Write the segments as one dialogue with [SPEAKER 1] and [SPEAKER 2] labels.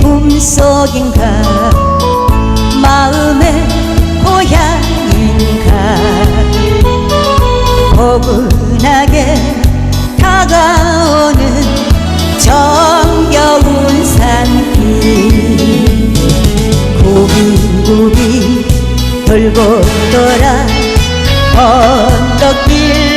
[SPEAKER 1] 꿈속인가? 마음의 고향인가? 포근하게 다가오는 정겨운 산길. 고비고비 돌고 돌아 언덕길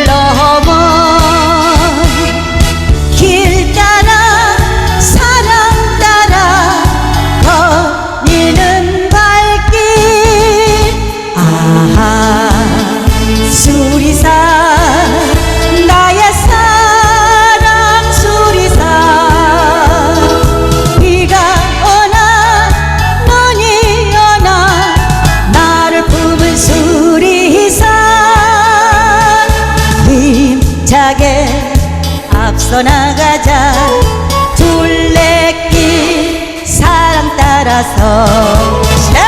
[SPEAKER 1] 앞서 나가자 둘레길 사랑 따라서 네!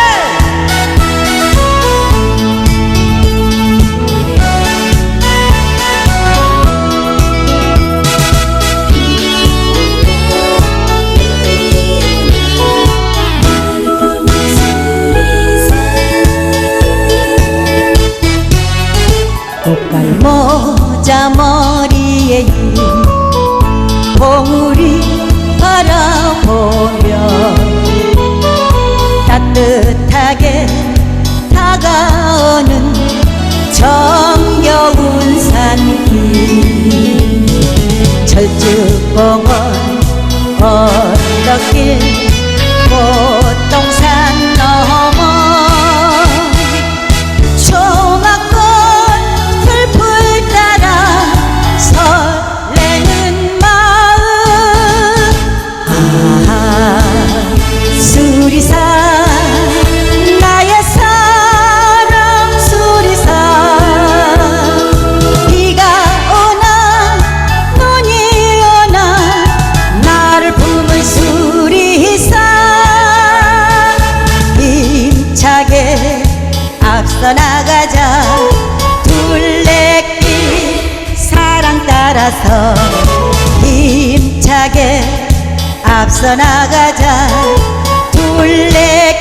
[SPEAKER 1] 모자 머리에 따뜻하게 다가오는 정겨운 산길 철쭉공원 언덕길 앞서 나가자. 둘레길 사랑 따라서 힘차게 앞서 나가자. 둘레길